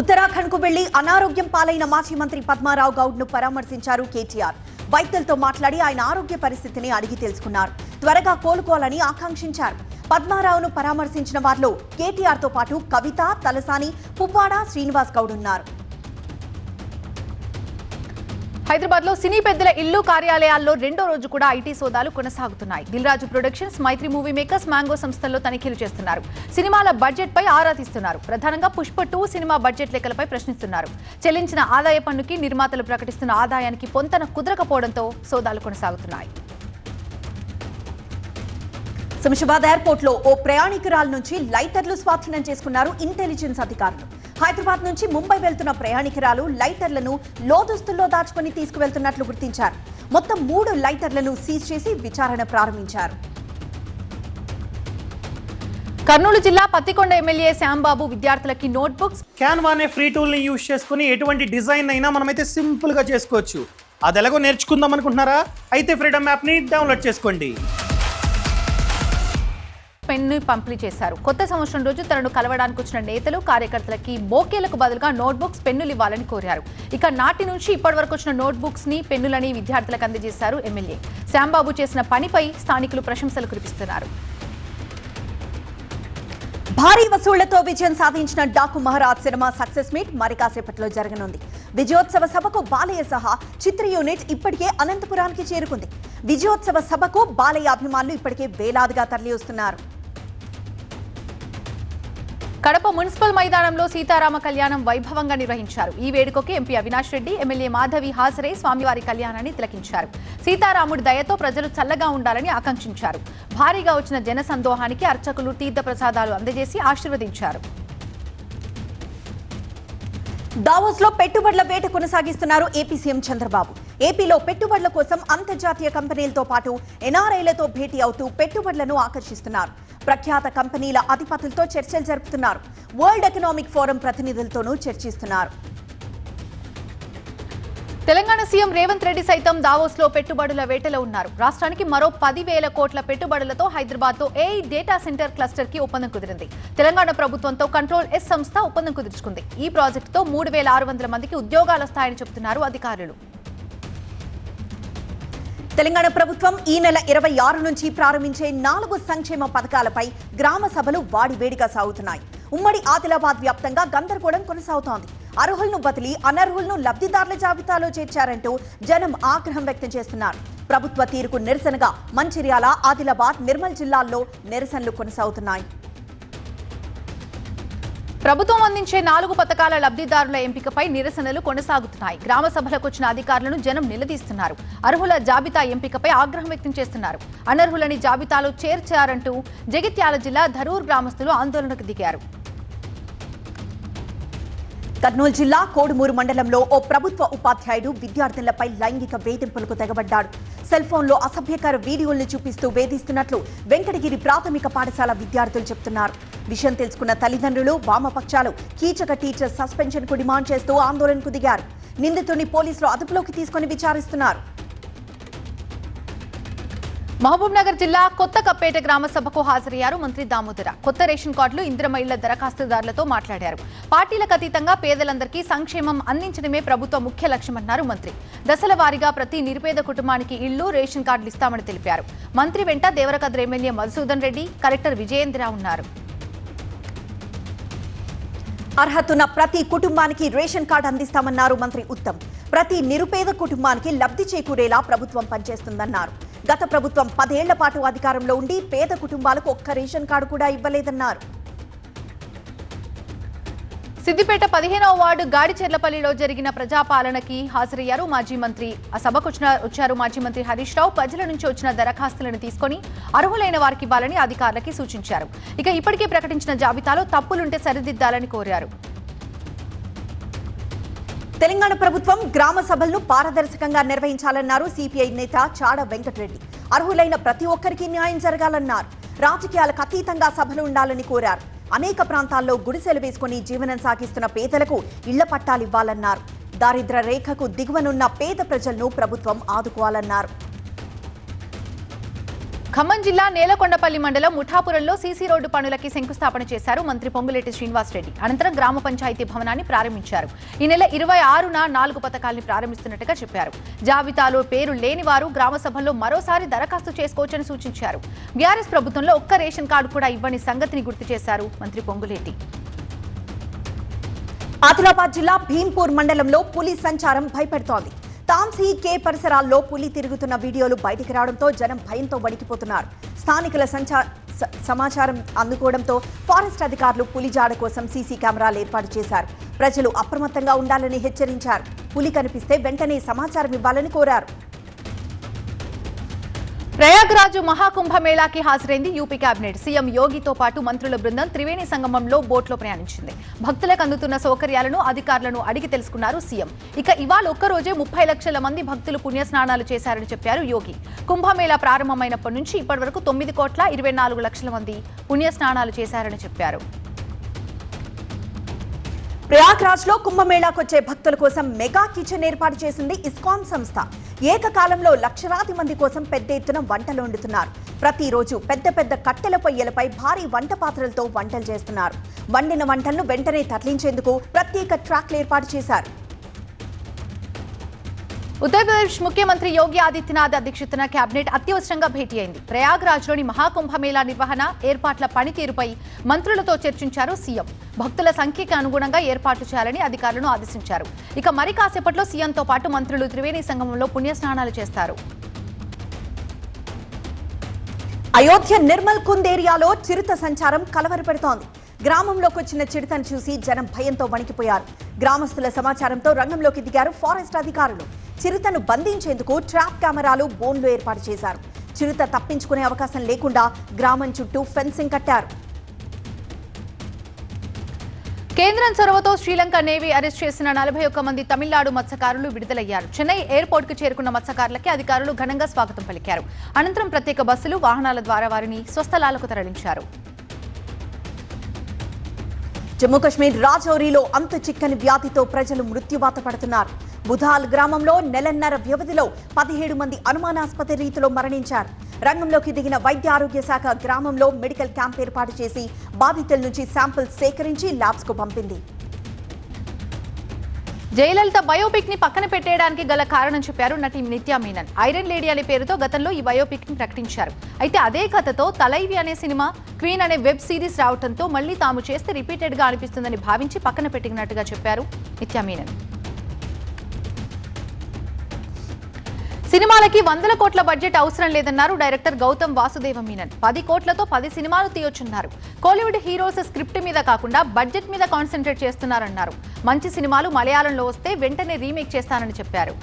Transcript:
ఉత్తరాఖండ్కు వెళ్ళి అనారోగ్యం పాలైన మాజీ మంత్రి పద్మారావు గౌడ్ను పరామర్శించారు కేటీఆర్. వైద్యులతో మాట్లాడి ఆయన ఆరోగ్య పరిస్థితిని అడిగి తెలుసుకున్నారు. త్వరగా కోలుకోవాలని ఆకాంక్షించారు. పద్మారావును పరామర్శించిన వారిలో కేటీఆర్తో పాటు కవిత తలసాని పువ్వాడ శ్రీనివాస్ గౌడ్ ఉన్నారు. హైదరాబాద్లో సినీ పెద్దల ఇల్లు కార్యాలయాల్లో రెండో రోజు కూడా ఐటీ సోదాలు కొనసాగుతున్నాయి. Dil Raju productions Mythri movie makers mango సంస్థల్లో తనిఖీలు చేస్తున్నారు. సినిమాల బడ్జెట్ పై ఆరా తీస్తున్నారు ప్రధానంగా పుష్ప టూ సినిమా బడ్జెట్ లెక్కలపై ప్రశ్నిస్తున్నారు. చెల్లించిన ఆదాయ పన్నుకి నిర్మాతలు ప్రకటిస్తున్న ఆదాయానికి పొంతన కుదరకపోవడంతో సోదాలు కొనసాగుతున్నాయి. శంషాబాద్ ఎయిర్పోర్ట్లో ఓ ప్రయాణికురాల నుంచి లైటర్లు స్వాధీనం చేసుకున్నారు ఇంటెలిజెన్స్ అధికారులు. హైదరాబాద్ నుంచి ముంబై వెళ్తున్న ప్రయాణికురాలు లైటర్లను లోదుస్తుల్లో దాచుకొని తీసుకువెళ్తున్నట్లు గుర్తించారు. మొత్తం మూడు లైటర్లను సీజ్ చేసి విచారణ ప్రారంభించారు. కర్నూలు జిల్లా పత్తికొండ ఎమ్మెల్యే శ్యాంబాబు విద్యార్థులకి నోట్బుక్స్. క్యాన్వా అనే ఫ్రీ టూల్ని యూజ్ చేసుకుని ఎటువంటి డిజైన్ అయినా మనమైతే సింపుల్గా చేసుకోవచ్చు. అది ఎలాగో నేర్చుకుందాం అనుకుంటున్నారా? అయితే ఫ్రీడమ్ యాప్ని డౌన్లోడ్ చేసుకోండి. పెన్ను పంపిణీ చేశారు. కొత్త సంవత్సరం రోజు తనను కలవడానికి వచ్చిన నేతలు కార్యకర్తలకి బోకేలకు బదులుగా నోట్బుక్స్ పెన్నులు ఇవ్వాలని కోరారు. ఇక నాటి నుంచి ఇప్పటి వరకు వచ్చిన నోట్బుక్స్ని పెన్నులని విద్యార్థులకు అందజేశారు ఎమ్మెల్యే. శ్యాంబాబు చేసిన పనిపై స్థానికులు ప్రశంసలు కురిపిస్తున్నారు. భారీ వసూళ్ళతో విజయం సాధించిన Daaku Maharaj cinema success meet మరి కాసేపట్లో జరగనుంది. విజయోత్సవ సభకు బాలయ్య సహా చిత్ర యూనిట్ ఇప్పటికే అనంతపురానికి చేరుకుంది. విజయోత్సవ సభకు బాలయ్య అభిమానులు ఇప్పటికే వేలాదిగా తరలి వస్తున్నారు కడప మున్సిపల్ మైదానంలో సీతారామ కళ్యాణం వైభవంగా నిర్వహించారు. ఈ వేడుకకు ఎంపీ అవినాష్ రెడ్డి ఎమ్మెల్యే మాధవి హాజరై స్వామివారి కళ్యాణాన్ని తిలకించారు. సీతారాముడి దయతో ప్రజలు చల్లగా ఉండాలని ఆకాంక్షించారు. భారీగా వచ్చిన జన సందోహానికి అర్చకులు తీర్థ ప్రసాదాలు అందజేసి ఆశీర్వదించారు. దావోస్లో పెట్టుబడుల వేట కొనసాగిస్తున్నారు ఏపీ సీఎం చంద్రబాబు. ఏపీలో పెట్టుబడుల కోసం అంతర్జాతీయ కంపెనీలతో పాటు ఎన్ఆర్ఐలతో భేటీ అవుతూ పెట్టుబడులను ఆకర్షిస్తున్నారు. ప్రఖ్యాత కంపెనీల అధిపతులతో చర్చలు జరుపుతున్నారు. వరల్డ్ ఎకనామిక్ ఫోరం ప్రతినిధులతోనూ చర్చిస్తున్నారు. తెలంగాణ సీఎం రేవంత్ రెడ్డి సైతం దావోస్లో పెట్టుబడుల వేటలో ఉన్నారు. రాష్ట్రానికి మరో పదివేల కోట్ల పెట్టుబడులతో హైదరాబాద్తో ఏ డేటా సెంటర్ క్లస్టర్కి ఒప్పందం కుదిరింది. తెలంగాణ ప్రభుత్వంతో కంట్రోల్ ఎస్ సంస్థ ఒప్పందం కుదుర్చుకుంది. ఈ ప్రాజెక్టుతో మూడు వేల ఆరు వందల మందికి ఉద్యోగాలు వస్తాయని చెబుతున్నారు అధికారులు. తెలంగాణ ప్రభుత్వం ఈ నెల ఇరవై ఆరు నుంచి ప్రారంభించే నాలుగు సంక్షేమ పథకాలపై గ్రామ సభలు వాడివేడిగా సాగుతున్నాయి. ఉమ్మడి ఆదిలాబాద్ వ్యాప్తంగా గందరగోళం కొనసాగుతోంది. అర్హులను బదిలీ అనర్హులను లబ్ధిదారుల జాబితాలో చేర్చారంటూ జనం ఆగ్రహం వ్యక్తం చేస్తున్నారు. ప్రభుత్వ తీరుకు నిరసనగా మంచిర్యాల ఆదిలాబాద్ నిర్మల్ జిల్లాల్లో నిరసనలు కొనసాగుతున్నాయి. ప్రభుత్వం అందించే నాలుగు పథకాల లబ్ధిదారుల ఎంపికపై నిరసనలు కొనసాగుతున్నాయి. గ్రామ సభలకు వచ్చిన అధికారులను జనం నిలదీస్తున్నారు. అర్హుల జాబితా ఎంపికపై ఆగ్రహం వ్యక్తం చేస్తున్నారు. అనర్హులని జాబితాలో చేర్చారంటూ జగిత్యాల జిల్లా ధరూర్ గ్రామస్తులు ఆందోళనకు దిగారు. కర్నూలు జిల్లా కోడుమూరు మండలంలో ఓ ప్రభుత్వ ఉపాధ్యాయుడు విద్యార్థులపై లైంగిక వేధింపులకు తెగబడ్డాడు. సెల్ ఫోన్లో అసభ్యకర వీడియోల్ని చూపిస్తూ వేధిస్తున్నట్లు వెంకటగిరి ప్రాథమిక పాఠశాల విద్యార్థులు చెబుతున్నారు విషయం తెలుసుకున్న తల్లిదండ్రులు వామపక్షాలు కీచక టీచర్ సస్పెన్షన్కు డిమాండ్ చేస్తూ ఆందోళనకు దిగారు. నిందితుడిని పోలీసులు అదుపులోకి తీసుకుని విచారిస్తున్నారు. మహబూబ్ నగర్ జిల్లా కొత్త కప్పేట గ్రామ సభకు హాజరయ్యారు మంత్రి దామోదర. కొత్త రేషన్ కార్డులు ఇందిరమ ఇళ్ళ దరఖాస్తుదారులతో మాట్లాడారు. పార్టీలకు అతీతంగా పేదలందరికీ సంక్షేమం అందించడమే ప్రభుత్వ ముఖ్య లక్ష్యమన్నారు మంత్రి. దశల వారీగా ప్రతి నిరుపేద కుటుంబానికి ఇళ్ళు రేషన్ కార్డులు ఇస్తామని తెలిపారు. మంత్రి వెంట దేవరకద్ర ఎమ్మెల్యే మధుసూదన్ రెడ్డి కలెక్టర్ విజయేంద్ర ఉన్నారు. అర్హతున్న ప్రతి కుటుంబానికి రేషన్ కార్డు అందిస్తామన్నారు మంత్రి ఉత్తమ్. ప్రతి నిరుపేద కుటుంబానికి లబ్ధి చేకూరేలా ప్రభుత్వం పనిచేస్తుందన్నారు. గత ప్రభుత్వం పదేళ్ళ పాటు అధికారంలో ఉండి పేద కుటుంబాలకు ఒక్క రేషన్ కార్డు కూడా ఇవ్వలేదన్నారు. సిద్దిపేట పదిహేనవ వార్డు గాడిచెర్లపల్లిలో జరిగిన ప్రజాపాలనకి హాజరయ్యారు మాజీ మంత్రి ఆ సభకు వచ్చారు మాజీ మంత్రి హరీష్ రావు. ప్రజల నుంచి వచ్చిన దరఖాస్తులను తీసుకొని అర్హులైన వారికి ఇవ్వాలని అధికారులకి సూచించారు. ఇక ఇప్పటికే ప్రకటించిన జాబితాలో తప్పులుంటే సరిదిద్దాలని కోరారు. తెలంగాణ ప్రభుత్వం గ్రామ సభలను పారదర్శకంగా నిర్వహించాలన్నారు సిపిఐ నేత చాడ వెంకటరెడ్డి. అర్హులైన ప్రతి ఒక్కరికి న్యాయం జరగాలన్నారు. రాజకీయాలకు అతీతంగా సభలు ఉండాలని కోరారు. అనేక ప్రాంతాల్లో గుడిసెలు వేసుకుని జీవనం సాగిస్తున్న పేదలకు ఇళ్ళ పట్టాలివ్వాలన్నారు దారిద్ర రేఖకు దిగువనున్న పేద ప్రజలను ప్రభుత్వం ఆదుకోవాలన్నారు. ఖమ్మం జిల్లా నేలకొండపల్లి మండలం ముఠాపురంలో సీసీ రోడ్డు పనులకి శంకుస్థాపన చేశారు మంత్రి పొంగులేటి శ్రీనివాసరెడ్డి. అనంతరం గ్రామ పంచాయతీ భవనాన్ని ప్రారంభించారు. ఈ నెల ఇరవై ఆరున నాలుగు పథకాల్ని ప్రారంభిస్తున్నట్టుగా చెప్పారు. జాబితాలో పేరు లేని వారు గ్రామ సభల్లో మరోసారి దరఖాస్తు చేసుకోవచ్చని సూచించారు. బీఆర్ఎస్ ప్రభుత్వంలో ఒక్క రేషన్ కార్డు కూడా ఇవ్వని సంగతిని గుర్తు చేశారు మంత్రి పొంగులేటి. ఆదిలాబాద్ జిల్లా భీంపూర్ మండలంలో పులి సంచారం భయపెడుతోంది. తాంసీ కే పరిసరాల్లో పులి తిరుగుతున్న వీడియోలు బయటికి రావడంతో జనం భయంతో వణికిపోతున్నారు. స్థానికుల సంచా స- సమాచారం అందుకోవడంతో ఫారెస్ట్ అధికారులు పులి జాడ కోసం సీసీ కెమెరాలు ఏర్పాటు చేశారు. ప్రజలు అప్రమత్తంగా ఉండాలని హెచ్చరించారు. పులి కనిపిస్తే వెంటనే సమాచారం ఇవ్వాలని కోరారు. ప్రయాగ్రాజు మహాకుంభమేళాకి హాజరైంది యూపీ కేబినెట్ సీఎం యోగితో పాటు మంత్రుల బృందం త్రివేణి సంగమంలో బోట్లో ప్రయాణించింది. భక్తులకు అందుతున్న సౌకర్యాలను అధికారులను అడిగి తెలుసుకున్నారు సీఎం. ఇక ఇవాళ ఒక్కరోజే ముప్పై లక్షల మంది భక్తులు పుణ్యస్నానాలు చేశారని చెప్పారు యోగి. కుంభమేళా ప్రారంభమైనప్పటి నుంచి ఇప్పటివరకు తొమ్మిది కోట్ల ఇరవై నాలుగు లక్షల మంది పుణ్యస్నానాలు చేశారని చెప్పారు. ప్రయాగ్రాజ్లో కుంభమేళాకు వచ్చే భక్తుల కోసం మెగా కిచెన్ ఏర్పాటు చేసింది ఇస్కాన్ సంస్థ. ఏకకాలంలో లక్షలాది మంది కోసం పెద్ద ఎత్తున వంటలు వండుతున్నారు. ప్రతిరోజు పెద్ద పెద్ద కట్టెల పొయ్యలపై భారీ వంట పాత్రలతో వంటలు చేస్తున్నారు. వండిన వంటలను వెంటనే తరలించేందుకు ప్రత్యేక ట్రాక్లు ఏర్పాటు చేశారు. ఉత్తరప్రదేశ్ ముఖ్యమంత్రి యోగి ఆదిత్యనాథ్ అధ్యక్షతన కేబినెట్ అత్యవసరంగా భేటీ అయింది. ప్రయాగ్రాజ్లోని మహాకుంభమేళా నిర్వహణ ఏర్పాట్ల పనితీరుపై మంత్రులతో చర్చించారు సీఎం. భక్తుల సంఖ్యకి అనుగుణంగా ఏర్పాట్లు చేయాలని అధికారులను ఆదేశించారు. ఇక మరి కాసేపట్లో సీఎంతో పాటు మంత్రులు త్రివేణి సంగమంలో పుణ్యస్నానాలు చేస్తారు. అయోధ్య నిర్మల్ కుంద్ ఏరియాలో చిరుత సంచారం కలవరపెడుతోంది. గ్రామంలోకి వచ్చిన చిరుతను చూసి జనం భయంతో వణికిపోయారు. గ్రామస్తుల సమాచారంతో రంగంలోకి దిగారు ఫారెస్ట్ అధికారులు. చిరుతను బంధించేందుకు ట్రాప్ కెమెరాలు బోన్లు ఏర్పాటు చేశారు. చిరుత తప్పించుకునే అవకాశం లేకుండా గ్రామం చుట్టూ ఫెన్సింగ్ కట్టారు. కేంద్రం చొరవతో శ్రీలంక నేవీ అరెస్ట్ చేసిన నలభై ఒక్క మంది తమిళనాడు మత్స్యకారులు విడుదలయ్యారు. చెన్నై ఎయిర్పోర్ట్కు చేరుకున్న మత్స్యకారులకి అధికారులు ఘనంగా స్వాగతం పలికారు. అనంతరం ప్రత్యేక బస్సులు వాహనాల ద్వారా వారిని స్వస్థలాలకు తరలించారు. జమ్మూ కశ్మీర్ రాజౌరిలో అంతు చిక్కని వ్యాధితో ప్రజలు మృత్యువాత పడుతున్నారు. బుధాల్ గ్రామంలో నెలన్నర వ్యవధిలో పదిహేడు మంది అనుమానాస్పద రీతిలో మరణించారు. రంగంలోకి దిగిన వైద్య ఆరోగ్య శాఖ గ్రామంలో మెడికల్ క్యాంప్ ఏర్పాటు చేసి బాధితుల నుంచి శాంపిల్స్ సేకరించి ల్యాబ్స్కు పంపింది. జయలలిత బయోపిక్ని పక్కన పెట్టేయడానికి గల కారణం చెప్పారు నటి నిత్యా మీనన్. ఐరన్ లేడీ అనే పేరుతో గతంలో ఈ బయోపిక్ని ప్రకటించారు. అయితే అదే కథతో తలైవి అనే సినిమా క్వీన్ అనే వెబ్ సిరీస్ రావడంతో మళ్ళీ తాము చేస్తే రిపీటెడ్గా అనిపిస్తుందని భావించి పక్కన పెట్టినట్టుగా చెప్పారు నిత్యామీనన్ సినిమాలకి వందల కోట్ల బడ్జెట్ అవసరం లేదన్నారు డైరెక్టర్ గౌతమ్ వాసుదేవ మీనన్. పది కోట్లతో పది సినిమాలు తీయొచ్చున్నారు. కోలీవుడ్ హీరోస్ స్క్రిప్ట్ మీద కాకుండా బడ్జెట్ మీద కాన్సన్ట్రేట్ చేస్తున్నారన్నారు. మంచి సినిమాలు మలయాళంలో వస్తే వెంటనే రీమేక్ చేస్తానని చెప్పారు.